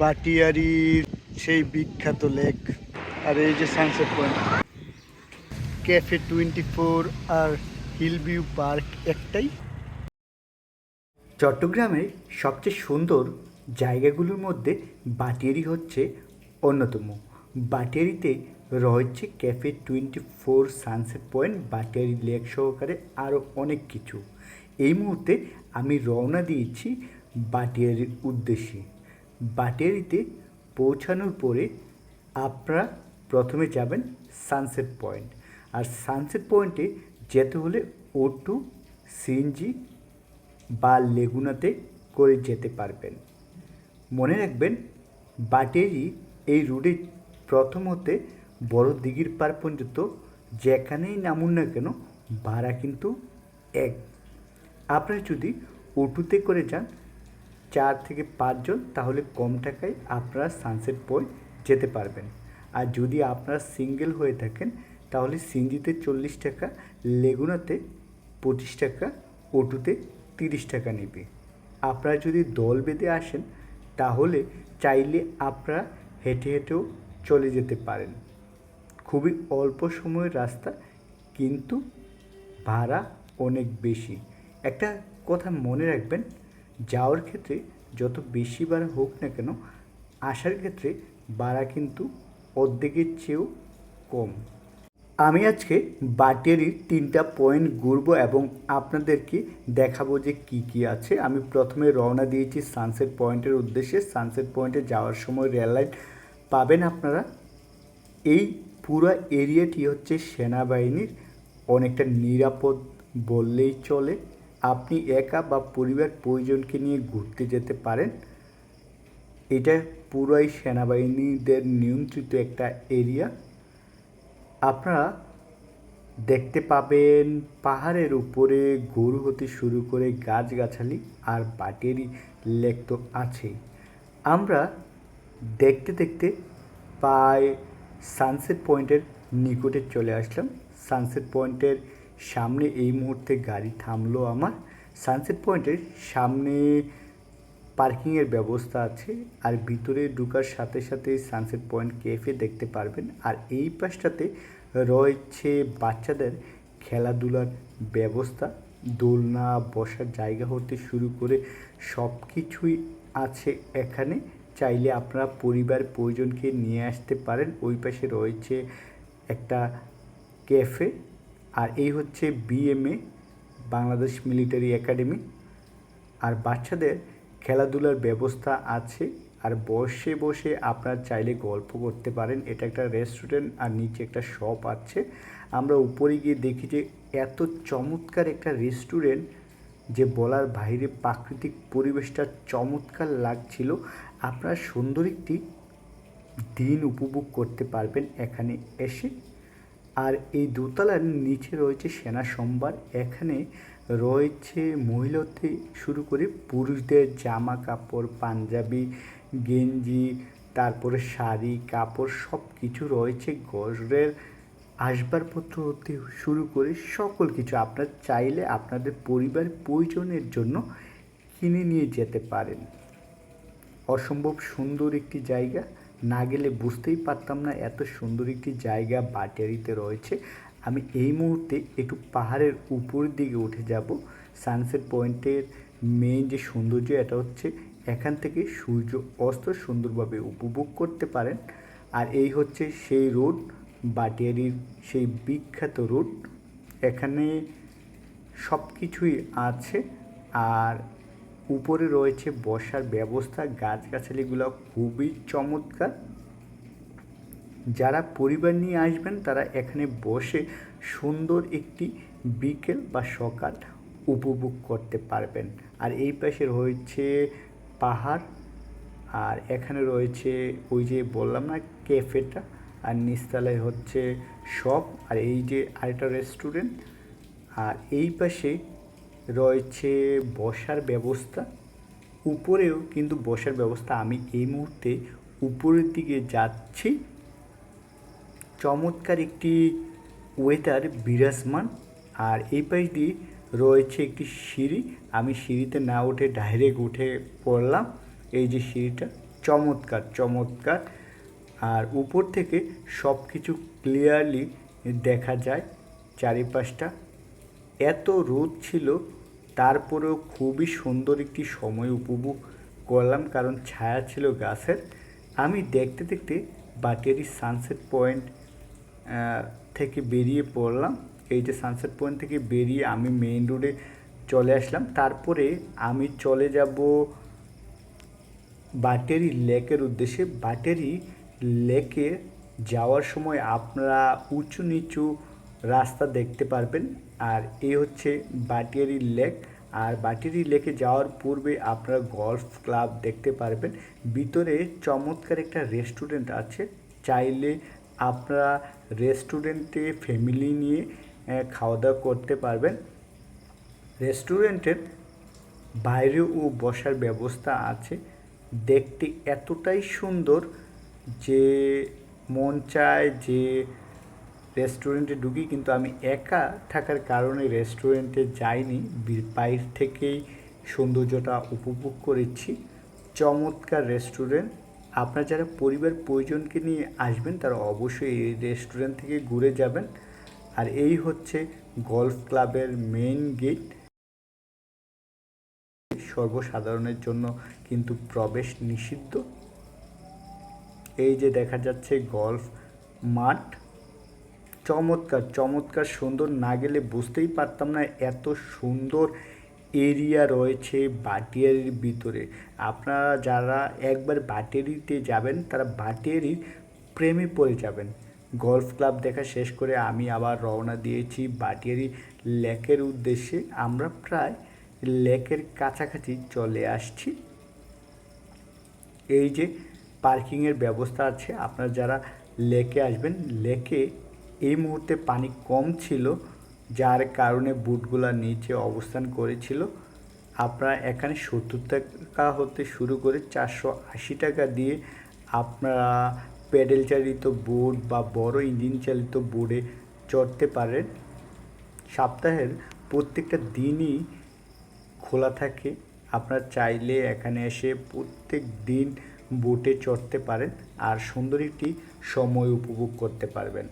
বাটিয়ারির সেই বিখ্যাত লেক। আর এই যে sunset point cafe twenty four আর হিল ভিউ পার্ক একটাই। চট্টগ্রামের সবচেয়ে সুন্দর জায়গাগুলোর মধ্যে বাটিয়ারি হচ্ছে অন্যতম। বাটিয়ারিতে রয়েছে cafe twenty four sunset point Batiari lake সহকারে আরও অনেক কিছু। এই মুহূর্তে আমি রওনা দিয়েছি বাটিয়ারির উদ্দেশ্যে। বাটিয়ারিতে পৌঁছানোর পরে আপনারা প্রথমে যাবেন সানসেট পয়েন্ট আর সানসেট পয়েন্টে যেতে হলে ও টু সিএনজি বা লেগুনাতে করে যেতে পারবেন। মনে রাখবেন বাটেরি এই রুটে প্রথমতে বড় দিঘির পার পর্যন্ত যেখানেই নামুন না কেন, ভাড়া কিন্তু এক। আপনারা যদি অটোতে করে যান চার থেকে পাঁচজন, তাহলে কম টাকায় আপনারা সানসেট পয়েন্ট যেতে পারবেন। আর যদি আপনারা সিঙ্গেল হয়ে থাকেন, তাহলে সিঞ্জিতে চল্লিশ টাকা, লেগুনাতে পঁচিশ টাকা অটোতে তিরিশ টাকা নেবে। আপনারা যদি দল বেঁধে আসেন, তাহলে চাইলে আপনারা হেঁটে হেঁটেও চলে যেতে পারেন। খুবই অল্প সময়ের রাস্তা, কিন্তু ভাড়া অনেক বেশি। একটা কথা মনে রাখবেন যাওয়ার ক্ষেত্রে যত বেশি ভাড়া হোক না কেন, আসার ক্ষেত্রে বাড়া কিন্তু অর্ধেকের চেয়েও কম। আমি আজকে বাটিয়ারির তিনটা পয়েন্ট ঘুরবো এবং আপনাদেরকে দেখাবো যে কি কি আছে। আমি প্রথমে রওনা দিয়েছি সানসেট পয়েন্টের উদ্দেশ্যে। সানসেট পয়েন্টে যাওয়ার সময় রেল লাইন পাবেন আপনারা। এই পুরো এরিয়াটি হচ্ছে সেনাবাহিনীর, অনেকটা নিরাপদ বললেই চলে। আপনি একা বা পরিবার পরিজনকে নিয়ে ঘুরতে যেতে পারেন। এটা পুরাই সেনাবাহিনীদের নিয়ন্ত্রিত একটা এরিয়া। আপনারা দেখতে পাবেন পাহাড়ের উপরে গরু হতে শুরু করে গাছগাছালি আর বাটেরি লেক তো আছেই। আমরা দেখতে দেখতে প্রায় সানসেট পয়েন্টের নিকটে চলে আসলাম। সানসেট পয়েন্টের সামনে এই মুহূর্তে গাড়ি থামলো আমার। সানসেট পয়েন্টের সামনে পার্কিংয়ের ব্যবস্থা আছে আর ভিতরে ঢুকার সাথে সাথে সানসেট পয়েন্ট ক্যাফে দেখতে পারবেন। আর এই পাশটাতে রয়েছে বাচ্চাদের খেলাধুলার ব্যবস্থা। দোলনা বসার জায়গা হতে শুরু করে সব কিছুই আছে এখানে। চাইলে আপনারা পরিবার প্রয়োজনকে নিয়ে আসতে পারেন। ওই পাশে রয়েছে একটা ক্যাফে আর এই হচ্ছে বিএমএ বাংলাদেশ মিলিটারি একাডেমি আর বাচ্চাদের খেলাধুলার ব্যবস্থা আছে, আর বসে বসে আপনার চাইলে গল্প করতে পারেন। এটা একটা রেস্টুরেন্ট আর নিচে একটা শপ আছে। আমরা উপরে গিয়ে দেখি যে এত চমৎকার একটা রেস্টুরেন্ট যে বলার বাইরে প্রাকৃতিক পরিবেশটা চমৎকার লাগছিল। আপনারা সুন্দর একটি দিন উপভোগ করতে পারবেন এখানে এসে। আর এই দোতলার নিচে রয়েছে সেনা সম্ভার। এখানে রয়েছে মহিলাতে শুরু করে পুরুষদের জামা কাপড়, পাঞ্জাবি, গেঞ্জি, তারপরে শাড়ি, কাপড় সব কিছু রয়েছে ঘরের আসবাবপত্র হতে শুরু করে সকল কিছু আপনার চাইলে আপনাদের পরিবার প্রয়োজনের জন্য কিনে নিয়ে যেতে পারেন। অসম্ভব সুন্দর একটি জায়গা। না গেলে বুঝতেই পারতাম না এত সুন্দর একটি জায়গা বাটিয়ারিতে রয়েছে। আমি এই মুহূর্তে একটু পাহাড়ের উপরের দিকে উঠে যাব। সানসেট পয়েন্টের মেইন যে সৌন্দর্য, এটা হচ্ছে এখান থেকে সূর্য অস্ত সুন্দরভাবে উপভোগ করতে পারেন। আর এই হচ্ছে সেই রোড, বাটিয়ারির সেই বিখ্যাত রোড। এখানে সব কিছুই আছে। আর উপরে রয়েছে বসার ব্যবস্থা, গাছগাছালিগুলো খুবই চমৎকার। যারা পরিবার নিয়ে আসবেন, তারা এখানে বসে সুন্দর একটি বিকেল বা সকাল উপভোগ করতে পারবেন। আর এই পাশে রয়েছে পাহাড়, আর এখানে রয়েছে ওই যে বললাম না, ক্যাফেটা, আর নিচতলায় হচ্ছে শপ, আর এই যে আরেকটা রেস্টুরেন্ট। আর এই পাশে রয়েছে বসার ব্যবস্থা। উপরেও কিন্তু বসার ব্যবস্থা। আমি এই মুহূর্তে উপরের দিকে যাচ্ছি। চমৎকার একটি ওয়েদার বিরাজমান। আর এই পাশ দিয়ে রয়েছে একটি সিঁড়ি। আমি সিঁড়িতে না উঠে ডাইরেক্ট উঠে পড়লাম। এই যে সিঁড়িটা, চমৎকার চমৎকার। আর উপর থেকে সব কিছু ক্লিয়ারলি দেখা যায়। চারিপাশটা এত রোদ ছিল তারপরেও খুবই সুন্দর একটি সময় উপভোগ করলাম, কারণ ছায়া ছিল গাছের। আমি দেখতে দেখতে বাটিয়ারি সানসেট পয়েন্ট থেকে বেরিয়ে পড়লাম। এই যে সানসেট পয়েন্ট থেকে বেরিয়ে আমি মেইন রোডে চলে আসলাম। তারপরে আমি চলে যাব বাটেরি লেকের উদ্দেশ্যে। বাটেরি লেকে যাওয়ার সময় আপনারা উঁচু নিচু রাস্তা দেখতে পারবেন। আর এই হচ্ছে বাটিয়ারি লেক। আর বাটিয়ারি লেকে যাওয়ার পূর্বে আপনারা গলফ ক্লাব দেখতে পারবেন। ভিতরে চমৎকার একটা রেস্টুরেন্ট আছে। চাইলে আপনারা রেস্টুরেন্টে ফ্যামিলি নিয়ে খাওয়া দাওয়া করতে পারবেন। রেস্টুরেন্টের বাইরেও বসার ব্যবস্থা আছে। দেখতে এতটাই সুন্দর যে মন চায় যে রেস্টুরেন্টে ঢুকি, কিন্তু আমি একা থাকার কারণে রেস্টুরেন্টে যাইনি। বাইর থেকেই সৌন্দর্যটা উপভোগ করেছি। চমৎকার রেস্টুরেন্ট আপনারা যারা পরিবার পরিজনকে নিয়ে আসবেন, তারা অবশ্যই এই রেস্টুরেন্ট থেকে ঘুরে যাবেন। আর এই হচ্ছে গলফ ক্লাবের মেইন গেট সর্বসাধারণের জন্য কিন্তু প্রবেশ নিষিদ্ধ। এই যে দেখা যাচ্ছে গলফ মাঠ। চমৎকার চমৎকার, সুন্দর না গেলে বুঝতেই পারতাম না এত সুন্দর এরিয়া রয়েছে বাটিয়ারির ভিতরে। আপনারা যারা একবার বাটিয়ারিতে যাবেন, তারা বাটিয়ারির প্রেমে পড়ে যাবেন। গলফ ক্লাব দেখা শেষ করে আমি আবার রওনা দিয়েছি বাটিয়ারি লেকের উদ্দেশ্যে। আমরা প্রায় লেকের কাছাকাছি চলে আসছি। এই যে পার্কিংয়ের ব্যবস্থা আছে, আপনারা যারা লেকে আসবেন, লেকে এই মুহূর্তে পানি কম ছিল, যার কারণে বুটগুলা নিচে অবস্থান করেছিল। আপনারা এখানে সত্তর টাকা হতে শুরু করে চারশো আশি টাকা দিয়ে আপনারা প্যাডেল চালিত বোট বা বড় ইঞ্জিন চালিত বোর্ডে চড়তে পারেন। সপ্তাহের প্রত্যেকটা দিনই খোলা থাকে। আপনারা চাইলে এখানে এসে প্রত্যেক দিন বোটে চড়তে পারেন আর সুন্দর একটি সময় উপভোগ করতে পারবেন।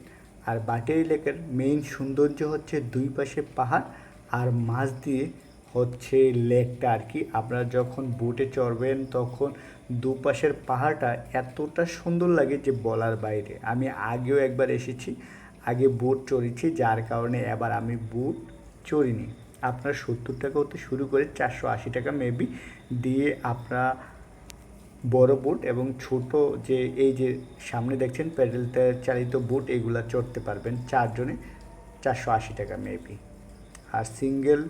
আর বাটেরি লেকের মেইন সৌন্দর্য হচ্ছে দুই পাশে পাহাড় আর মাঝ দিয়ে হচ্ছে লেকটা আর কি। আপনারা যখন বোটে চড়বেন তখন দুপাশের পাহাড়টা এতটা সুন্দর লাগে যে বলার বাইরে। আমি আগেও একবার এসেছি, আগে বোট চড়েছি, যার কারণে এবার আমি বোট চড়িনি। আপনার সত্তর টাকা হতে শুরু করে চারশো আশি টাকা মেবি দিয়ে আপনারা বড় বুট এবং ছোট যে, এই যে সামনে দেখছেন প্যাডেলতে চালিত বুট এগুলা চড়তে পারবেন চারজনে চারশো আশি টাকা মেবি আর সিঙ্গেল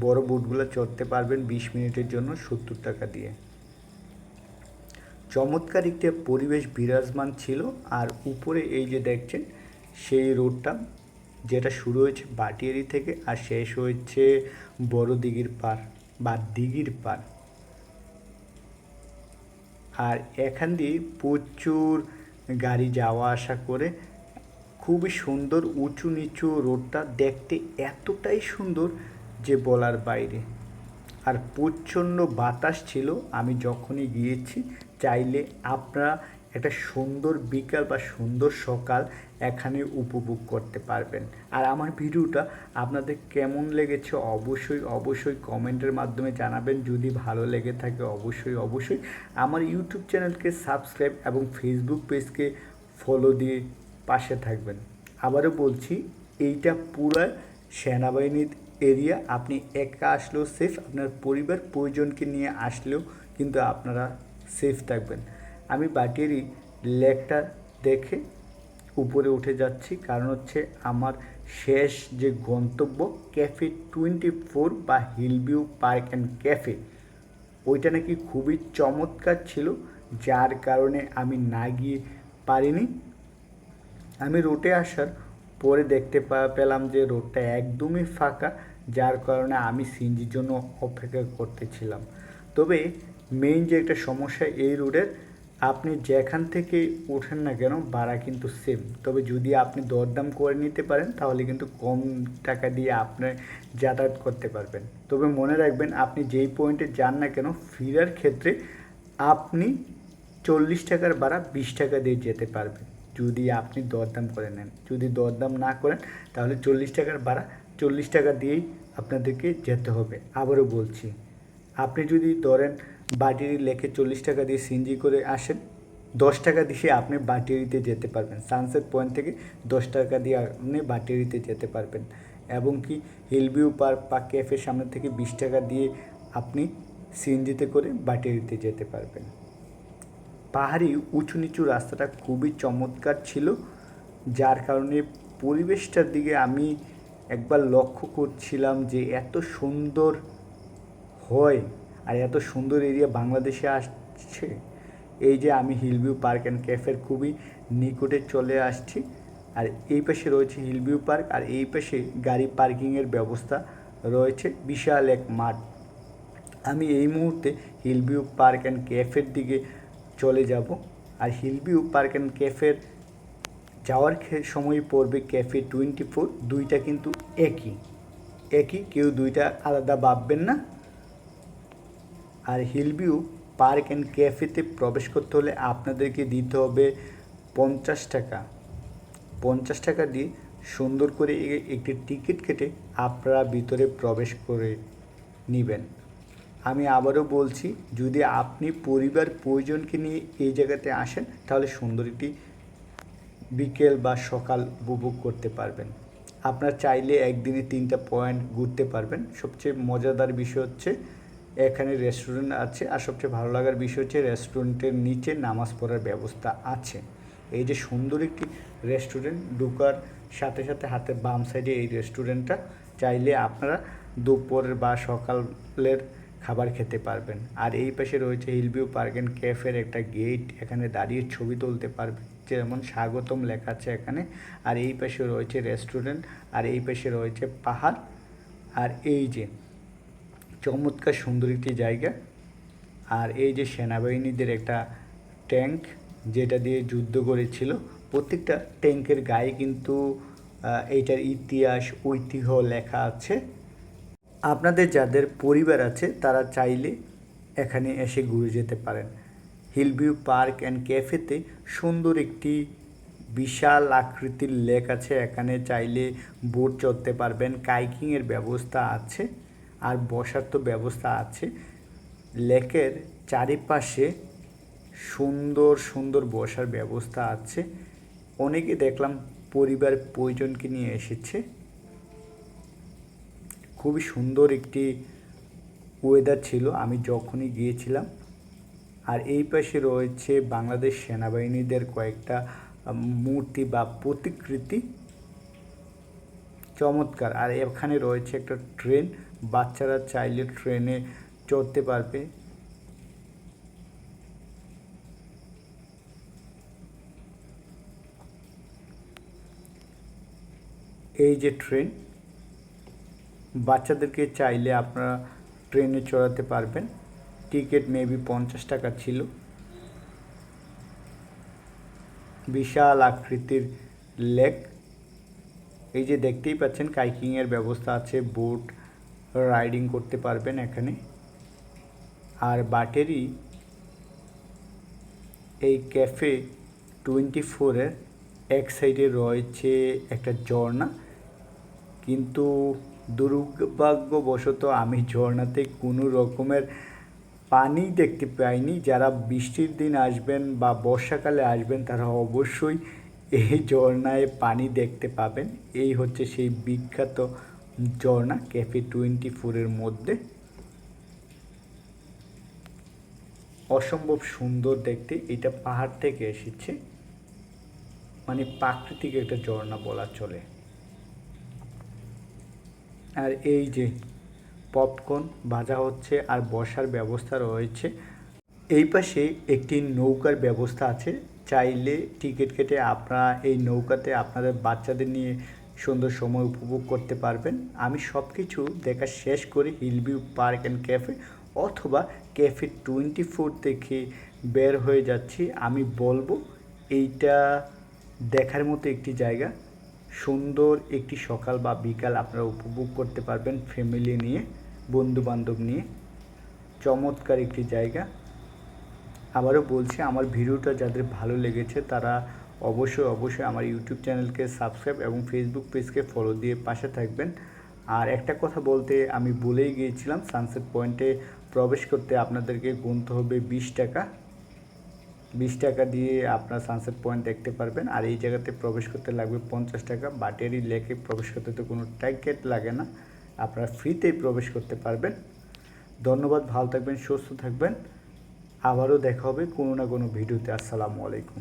বড় বুটগুলো চড়তে পারবেন বিশ মিনিটের জন্য সত্তর টাকা দিয়ে। চমৎকার একটি পরিবেশ বিরাজমান ছিল আর উপরে এই যে দেখছেন সেই রোডটা যেটা শুরু হয়েছে বাটিয়ারি থেকে আর শেষ হয়েছে বড় দিঘির পার বা দিঘির পার। আর এখান দিয়ে প্রচুর গাড়ি যাওয়া আসা করে খুবই সুন্দর উঁচু নিচু রোডটা দেখতে এতটাই সুন্দর যে বলার বাইরে। আর প্রচণ্ড বাতাস ছিল। আমি যখনই গিয়েছি, চাইলে আপনারা একটা সুন্দর বিকাল বা সুন্দর সকাল এখানে উপভোগ করতে পারবেন। আর আমার ভিডিওটা আপনাদের কেমন লেগেছে অবশ্যই অবশ্যই কমেন্টের মাধ্যমে জানাবেন। যদি ভালো লেগে থাকে অবশ্যই অবশ্যই আমার ইউটিউব চ্যানেলকে সাবস্ক্রাইব এবং ফেসবুক পেজকে ফলো দিয়ে পাশে থাকবেন। আবারও বলছি, এইটা পুরো সেনাবাহিনীর এরিয়া। আপনি একা আসলেও সেফ আপনার পরিবার, পরিজনকে নিয়ে আসলেও কিন্তু আপনারা সেফ থাকবেন। আমি বাটিয়ারি লেকটা দেখে উপরে উঠে যাচ্ছি। কারণ হচ্ছে আমার শেষ যে গন্তব্য ক্যাফে টোয়েন্টি ফোর বা হিলভিউ পার্ক অ্যান্ড ক্যাফে, ওইটা নাকি খুবই চমৎকার ছিল, যার কারণে আমি না গিয়ে পারিনি। আমি রোডে আসার পরে দেখতে পেলাম যে রোডটা একদমই ফাঁকা, যার কারণে আমি সিনজির জন্য অপেক্ষা করতেছিলাম। তবে মেইন যে একটা সমস্যা এই রোডের আপনি যেখান থেকে ওঠেন না কেন, ভাড়া কিন্তু সেম তবে যদি আপনি দরদাম করে নিতে পারেন, তাহলে কিন্তু কম টাকা দিয়ে আপনি যাতায়াত করতে পারবেন। তবে মনে রাখবেন, আপনি যেই পয়েন্টে যান না কেন, ফেরার ক্ষেত্রে আপনি চল্লিশ টাকার ভাড়া বিশ টাকা দিয়ে যেতে পারবেন, যদি আপনি দরদাম করে নেন। যদি দরদাম না করেন, তাহলে চল্লিশ টাকার ভাড়া চল্লিশ টাকা দিয়েই আপনাদেরকে যেতে হবে। আবারও বলছি, আপনি যদি ধরেন বাটিরি লেখে চল্লিশ টাকা দিয়ে সিনজি করে আসেন। দশ টাকা দিয়ে আপনি বাটিরিতে যেতে পারবেন। সানসেট পয়েন্ট থেকে দশ টাকা দিয়ে আপনি বাটিরিতে যেতে পারবেন। এবং কি হিলভিউ পার্ক বা ক্যাফের সামনে থেকে বিশ টাকা দিয়ে আপনি সিএনজিতে করে বাটিরিতে যেতে পারবেন। পাহাড়ি উঁচু নিচু রাস্তাটা খুবই চমৎকার ছিল, যার কারণে পরিবেশটার দিকে আমি একবার লক্ষ্য করছিলাম যে এত সুন্দর হয়। আর এত সুন্দর এরিয়া বাংলাদেশে আসছে। এই যে আমি হিলভিউ পার্ক অ্যান্ড ক্যাফের খুবই নিকটে চলে আসছি। আর এই পাশে রয়েছে হিলভিউ পার্ক আর এই পাশে গাড়ি পার্কিংয়ের ব্যবস্থা রয়েছে। বিশাল এক মাঠ। আমি এই মুহূর্তে হিলভিউ পার্ক অ্যান্ড ক্যাফের দিকে চলে যাব। আর হিলভিউ পার্ক অ্যান্ড ক্যাফের যাওয়ার সময় পড়বে ক্যাফে টোয়েন্টি ফোর দুইটা কিন্তু একই। একই, কেউ দুইটা আলাদা ভাববেন না। আর হিলভিউ পার্ক অ্যান্ড ক্যাফেতে প্রবেশ করতে হলে আপনাদেরকে দিতে হবে পঞ্চাশ টাকা। পঞ্চাশ টাকা দিয়ে সুন্দর করে একটি টিকিট কেটে আপনারা ভিতরে প্রবেশ করে নেবেন। আমি আবারও বলছি, যদি আপনি পরিবার প্রয়োজনকে নিয়ে এই জায়গাতে আসেন, তাহলে সুন্দর একটি বিকেল বা সকাল উপভোগ করতে পারবেন। আপনার চাইলে একদিনে তিনটা পয়েন্ট ঘুরতে পারবেন। সবচেয়ে মজাদার বিষয় হচ্ছে এখানে রেস্টুরেন্ট আছে আর সবচেয়ে ভালো লাগার বিষয় হচ্ছে রেস্টুরেন্টের নিচে নামাজ পড়ার ব্যবস্থা আছে। এই যে সুন্দর একটি রেস্টুরেন্ট ঢুকার সাথে সাথে হাতে বাম সাইডে এই রেস্টুরেন্টটা চাইলে আপনারা দুপুরের বা সকালের খাবার খেতে পারবেন। আর এই পাশে রয়েছে হিলভিউ পার্ক অ্যান্ড ক্যাফের একটা গেট এখানে দাঁড়িয়ে ছবি তুলতে পারবেন। যেমন স্বাগতম লেখা আছে এখানে। আর এই পাশে রয়েছে রেস্টুরেন্ট আর এই পাশে রয়েছে পাহাড়। আর এই যে চমৎকার সুন্দর একটি জায়গা। আর এই যে সেনাবাহিনীদের একটা ট্যাঙ্ক যেটা দিয়ে যুদ্ধ করেছিল, প্রত্যেকটা ট্যাঙ্কের গায়ে কিন্তু এইটার ইতিহাস, ঐতিহ্য লেখা আছে। আপনাদের যাদের পরিবার আছে, তারা চাইলে এখানে এসে ঘুরে যেতে পারেন। হিলভিউ পার্ক অ্যান্ড ক্যাফেতে সুন্দর একটি বিশাল আকৃতির লেক আছে। এখানে চাইলে বোট চড়তে পারবেন, কাইকিংয়ের ব্যবস্থা আছে। আর বসার তো ব্যবস্থা আছে। লেকের চারিপাশে সুন্দর সুন্দর বসার ব্যবস্থা আছে। অনেকে দেখলাম পরিবার প্রয়োজনকে নিয়ে এসেছে। খুবই সুন্দর একটি ওয়েদার ছিল, আমি যখনই গিয়েছিলাম। আর এই পাশে রয়েছে বাংলাদেশ সেনাবাহিনীদের কয়েকটা মূর্তি বা প্রতিকৃতি। চমৎকার। আর এখানে রয়েছে একটা ট্রেন, বাচ্চারা চাইলে ট্রেনে চড়তে পারবে। এই যে ট্রেন, বাচ্চাদেরকে চাইলে আপনারা ট্রেনে চড়াতে পারবেন। টিকিট মেবি পঞ্চাশ টাকা ছিল। বিশাল আকৃতির লেক। এই যে দেখতেই পাচ্ছেন, কাইকিংয়ের ব্যবস্থা আছে, বোট রাইডিং করতে পারবেন এখানে। আর বাটেরি এই ক্যাফে টোয়েন্টি ফোরের এক সাইডে রয়েছে একটা ঝর্ণা। কিন্তু দুর্ভাগ্যবশত আমি ঝর্ণাতে কোনো রকমের পানি দেখতে পাইনি। যারা বৃষ্টির দিন আসবেন বা বর্ষাকালে আসবেন, তারা অবশ্যই এই ঝর্ণায় পানি দেখতে পাবেন। এই হচ্ছে সেই বিখ্যাত ঝর্ণা ক্যাফে টোয়েন্টি ফোরের মধ্যে। অসম্ভব সুন্দর দেখতে। এটা পাহাড় থেকে এসেছে। মানে প্রাকৃতিক একটা ঝর্ণা বলা চলে। আর এই যে পপকর্ন ভাজা হচ্ছে আর বসার ব্যবস্থা রয়েছে। এই পাশে একটি নৌকার ব্যবস্থা আছে। চাইলে টিকিট কেটে আপনারা এই নৌকাতে আপনাদের বাচ্চাদের নিয়ে সুন্দর সময় উপভোগ করতে পারবেন। আমি সব কিছু দেখা শেষ করে hill view park and cafe অথবা ক্যাফে টোয়েন্টি ফোর থেকে বের হয়ে যাচ্ছি। আমি বলব এইটা দেখার মতো একটি জায়গা। সুন্দর একটি সকাল বা বিকাল আপনারা উপভোগ করতে পারবেন ফ্যামিলি নিয়ে বন্ধু বান্ধব নিয়ে। চমৎকার একটি জায়গা। আবারও বলছি, আমার ভিডিওটা যাদের ভালো লেগেছে তারা অবশ্যই অবশ্যই আমার ইউটিউব চ্যানেলকে সাবস্ক্রাইব এবং ফেসবুক পেজকে ফলো দিয়ে পাশে থাকবেন। আর একটা কথা বলতে, আমি বলেই গিয়েছিলাম সানসেট পয়েন্টে প্রবেশ করতে আপনাদেরকে গুনতে হবে বিশ টাকা। বিশ টাকা দিয়ে আপনার সানসেট পয়েন্ট দেখতে পারবেন। আর এই জায়গাতে প্রবেশ করতে লাগবে পঞ্চাশ টাকা। বাটিয়ারি লেকে প্রবেশ করতে তো কোনো ট্যাগেট লাগে না। আপনারা ফ্রিতেই প্রবেশ করতে পারবেন। ধন্যবাদ, ভালো থাকবেন, সুস্থ থাকবেন। আবারও দেখা হবে কোনো না কোনো ভিডিওতে। আসসালামু আলাইকুম।